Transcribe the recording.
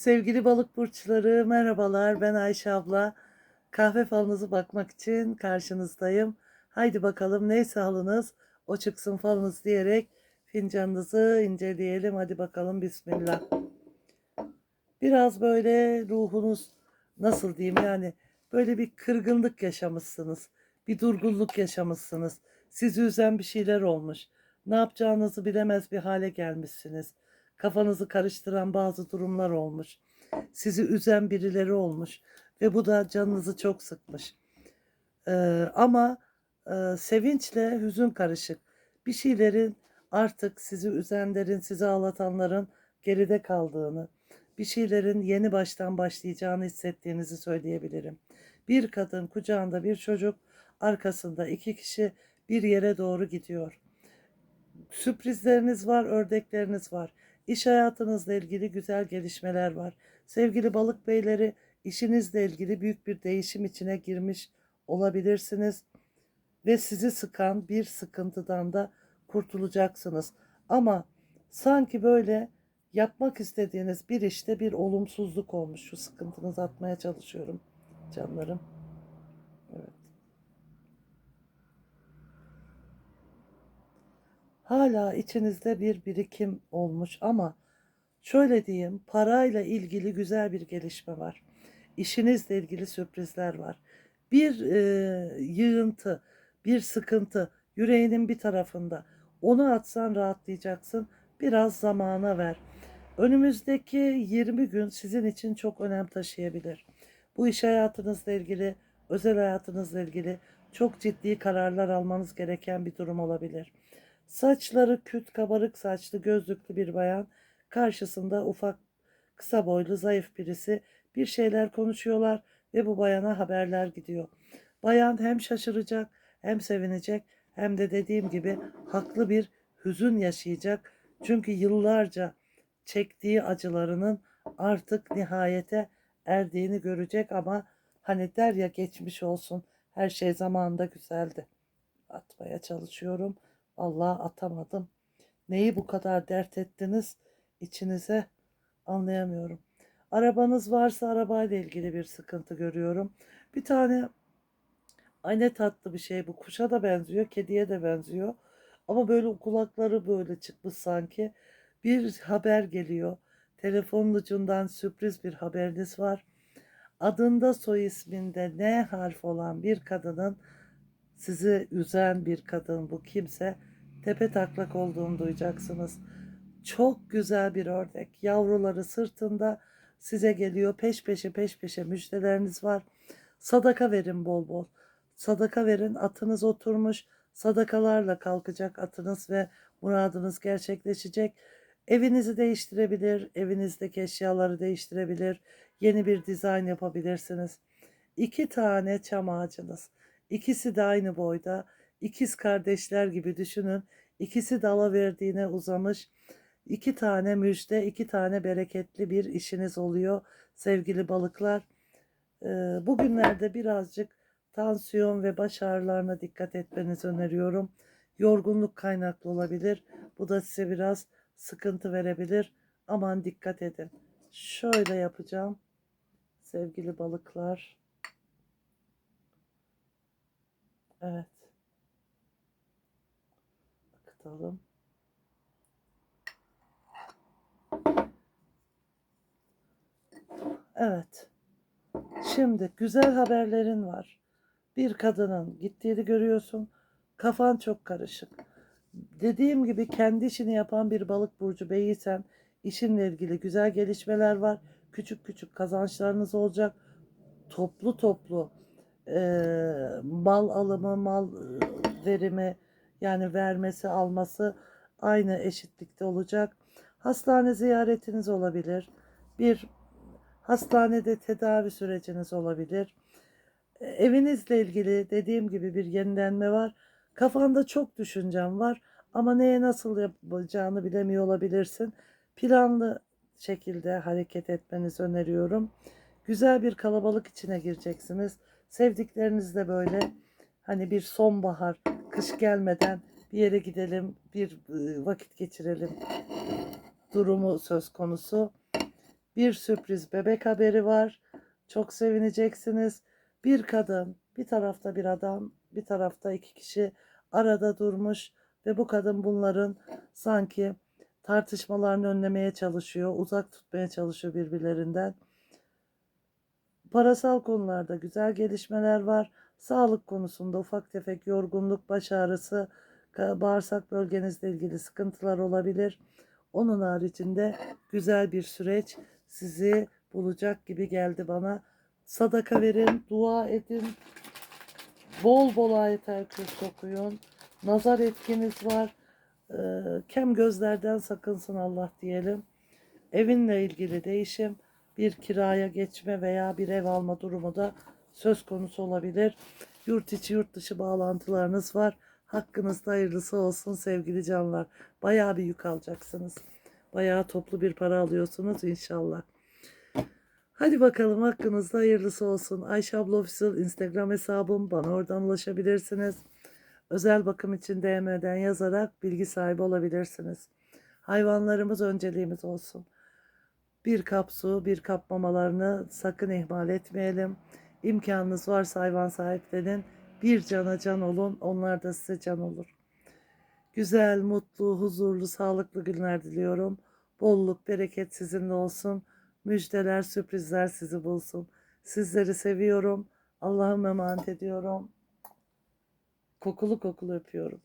Sevgili balık burçları merhabalar ben Ayşe abla. Kahve falınızı bakmak için karşınızdayım. Haydi bakalım neyse halınız o çıksın falınız diyerek fincanınızı inceleyelim. Hadi bakalım bismillah. Biraz böyle ruhunuz nasıl diyeyim yani böyle bir kırgınlık yaşamışsınız. Bir durgunluk yaşamışsınız. Sizi üzen bir şeyler olmuş. Ne yapacağınızı bilemez bir hale gelmişsiniz. Kafanızı karıştıran bazı durumlar olmuş. Sizi üzen birileri olmuş ve bu da canınızı çok sıkmış. Ee, ama e, sevinçle hüzün karışık. Bir şeylerin artık sizi üzenlerin, sizi ağlatanların geride kaldığını, bir şeylerin yeni baştan başlayacağını hissettiğinizi söyleyebilirim. Bir kadın kucağında bir çocuk, arkasında iki kişi bir yere doğru gidiyor. Sürprizleriniz var, ördekleriniz var. İş hayatınızla ilgili güzel gelişmeler var. Sevgili balık beyleri, işinizle ilgili büyük bir değişim içine girmiş olabilirsiniz ve sizi sıkan bir sıkıntıdan da kurtulacaksınız. Ama sanki böyle yapmak istediğiniz bir işte bir olumsuzluk olmuş. Şu sıkıntınızı atmaya çalışıyorum canlarım. Evet. Hala içinizde bir birikim olmuş ama şöyle diyeyim parayla ilgili güzel bir gelişme var. İşinizle ilgili sürprizler var. Bir e, yığıntı, bir sıkıntı yüreğinin bir tarafında. Onu atsan rahatlayacaksın. Biraz zamana ver. Önümüzdeki 20 gün sizin için çok önem taşıyabilir. Bu iş hayatınızla ilgili, özel hayatınızla ilgili çok ciddi kararlar almanız gereken bir durum olabilir. Saçları küt, kabarık saçlı, gözlüklü bir bayan karşısında ufak, kısa boylu, zayıf birisi bir şeyler konuşuyorlar ve bu bayana haberler gidiyor. Bayan hem şaşıracak, hem sevinecek, hem de dediğim gibi haklı bir hüzün yaşayacak. Çünkü yıllarca çektiği acılarının artık nihayete erdiğini görecek ama hani der ya geçmiş olsun her şey zamanında güzeldi. Atmaya çalışıyorum. Allah atamadım. Neyi bu kadar dert ettiniz içinize anlayamıyorum. Arabanız varsa arabayla ilgili bir sıkıntı görüyorum. Bir tane ay ne tatlı bir şey bu. Kuşa da benziyor, kediye de benziyor. Ama böyle kulakları böyle çıkmış sanki. Bir haber geliyor. Telefonun ucundan sürpriz bir haberiniz var. Adında soy isminde N harf olan bir kadının sizi üzen bir kadın bu kimse tepe taklak olduğunu duyacaksınız. Çok güzel bir ördek. Yavruları sırtında size geliyor. Peş peşe peş peşe müjdeleriniz var. Sadaka verin bol bol. Sadaka verin. Atınız oturmuş. Sadakalarla kalkacak atınız ve muradınız gerçekleşecek. Evinizi değiştirebilir. Evinizdeki eşyaları değiştirebilir. Yeni bir dizayn yapabilirsiniz. İki tane çam ağacınız. İkisi de aynı boyda. İkiz kardeşler gibi düşünün. İkisi dala verdiğine uzamış. İki tane müjde, iki tane bereketli bir işiniz oluyor sevgili balıklar. Ee, bugünlerde birazcık tansiyon ve baş ağrılarına dikkat etmenizi öneriyorum. Yorgunluk kaynaklı olabilir. Bu da size biraz sıkıntı verebilir. Aman dikkat edin. Şöyle yapacağım. Sevgili balıklar. Evet. Akıtalım. Evet. Şimdi güzel haberlerin var. Bir kadının gittiğini görüyorsun. Kafan çok karışık. Dediğim gibi kendi işini yapan bir balık burcu beyiysen işinle ilgili güzel gelişmeler var. Küçük küçük kazançlarınız olacak. Toplu toplu e, mal alımı, mal verimi yani vermesi, alması aynı eşitlikte olacak. Hastane ziyaretiniz olabilir. Bir hastanede tedavi süreciniz olabilir. E, Evinizle ilgili dediğim gibi bir yenilenme var. Kafanda çok düşüncem var ama neye nasıl yapacağını bilemiyor olabilirsin. Planlı şekilde hareket etmenizi öneriyorum. Güzel bir kalabalık içine gireceksiniz. Sevdiklerinizle böyle hani bir sonbahar, kış gelmeden bir yere gidelim, bir e, vakit geçirelim durumu söz konusu. Bir sürpriz bebek haberi var. Çok sevineceksiniz. Bir kadın, bir tarafta bir adam, bir tarafta iki kişi arada durmuş ve bu kadın bunların sanki tartışmalarını önlemeye çalışıyor, uzak tutmaya çalışıyor birbirlerinden. Parasal konularda güzel gelişmeler var. Sağlık konusunda ufak tefek yorgunluk, baş ağrısı, bağırsak bölgenizle ilgili sıkıntılar olabilir. Onun haricinde güzel bir süreç sizi bulacak gibi geldi bana. Sadaka verin, dua edin. Bol bol ayetel okuyun. Nazar etkiniz var. Ee, kem gözlerden sakınsın Allah diyelim. Evinle ilgili değişim, bir kiraya geçme veya bir ev alma durumu da söz konusu olabilir. Yurt içi yurt dışı bağlantılarınız var. Hakkınızda hayırlısı olsun sevgili canlar. Bayağı bir yük alacaksınız. Bayağı toplu bir para alıyorsunuz inşallah. Hadi bakalım hakkınızda hayırlısı olsun. Ayşe abla Official Instagram hesabım. Bana oradan ulaşabilirsiniz. Özel bakım için DM'den yazarak bilgi sahibi olabilirsiniz. Hayvanlarımız önceliğimiz olsun. Bir kap su, bir kap mamalarını sakın ihmal etmeyelim. İmkanınız varsa hayvan sahiplenin. Bir cana can olun, onlar da size can olur. Güzel, mutlu, huzurlu, sağlıklı günler diliyorum. Bolluk, bereket sizinle olsun. Müjdeler, sürprizler sizi bulsun. Sizleri seviyorum. Allah'ım emanet ediyorum. Kokulu kokulu öpüyorum.